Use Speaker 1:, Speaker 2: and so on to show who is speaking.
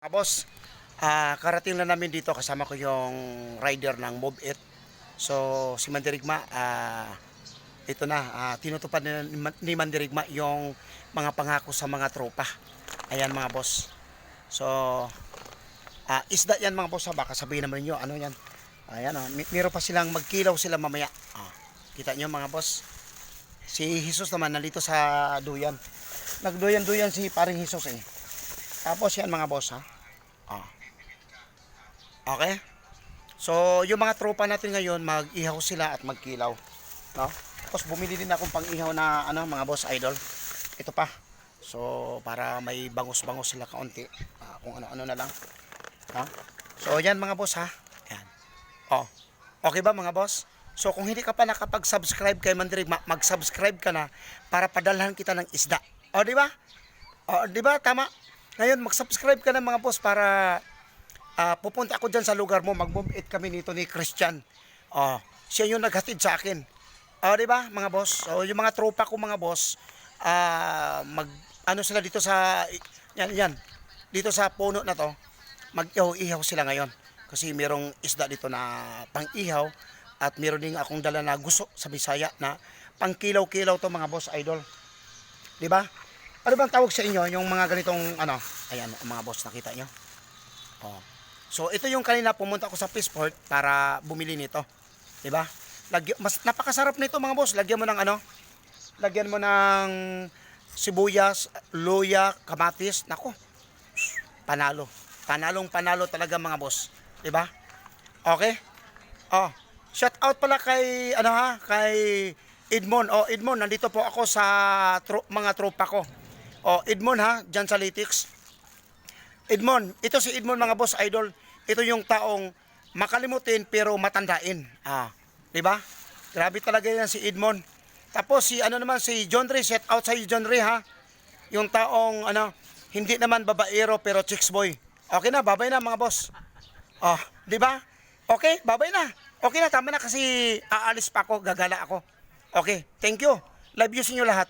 Speaker 1: Mga boss, ah, karating lang namin dito kasama ko yung rider ng Move It. So, si Mandirigma, ah, ito na, ah, tinutupad na ni Man- ni Mandirigma yung mga pangako sa mga tropa. Ayan mga boss. So, ah, isda yan mga boss, ha? baka sabihin naman niyo ano yan. Ayan, oh, mi- meron pa silang magkilaw sila mamaya. Ah, kita niyo mga boss. Si Jesus naman nandito sa duyan. Nagduyan-duyan si paring Jesus eh. Tapos yan mga boss ha. Ah. Okay? So, yung mga tropa natin ngayon, mag-ihaw sila at magkilaw. No? Tapos bumili din akong pang-ihaw na ano, mga boss idol. Ito pa. So, para may bangus-bangus sila kaunti. Ah, kung ano-ano na lang. Ha? So, yan mga boss ha. Yan. Oh. Okay ba mga boss? So, kung hindi ka pa nakapag-subscribe kay Mandirig, ma- mag-subscribe ka na para padalhan kita ng isda. O, di ba? O, di ba? Tama. Ngayon, mag-subscribe ka na mga boss para ah, pupunta ako dyan sa lugar mo. Mag-move kami nito ni Christian. Oh, siya yung naghatid sa akin. O, di ba, mga boss? So, yung mga tropa ko, mga boss, ah, mag, ano sila dito sa, yan, yan, dito sa puno na to, mag-ihaw-ihaw sila ngayon. Kasi merong isda dito na pang-ihaw at meron din akong dala na gusto sa Bisaya na pang-kilaw-kilaw to mga boss idol. Di ba? Ano bang tawag sa inyo yung mga ganitong ano? Ayan, mga boss nakita nyo. Oh. So ito yung kanina pumunta ako sa Peaceport para bumili nito. 'Di ba? Lagyan mas napakasarap nito mga boss. Lagyan mo ng ano? Lagyan mo ng sibuyas, luya, kamatis. Nako. Panalo. Panalong panalo talaga mga boss. 'Di ba? Okay? Oh, shout out pala kay ano ha, kay Edmond. Oh, Edmond, nandito po ako sa tro- mga tropa ko. Oh, Edmond ha, diyan sa Litix. Edmond, ito si Edmond mga boss idol. Ito yung taong makalimutin pero matandain. Ah, 'di ba? Grabe talaga yan si Edmond. Tapos si ano naman si John Ray, shout out sa John Ray ha. Yung taong ano, hindi naman babaero pero chicks boy. Okay na, babay na mga boss. Oh, 'di ba? Okay, babay na. Okay na, tama na kasi aalis pa ako, gagala ako. Okay, thank you. Love you sa inyo lahat.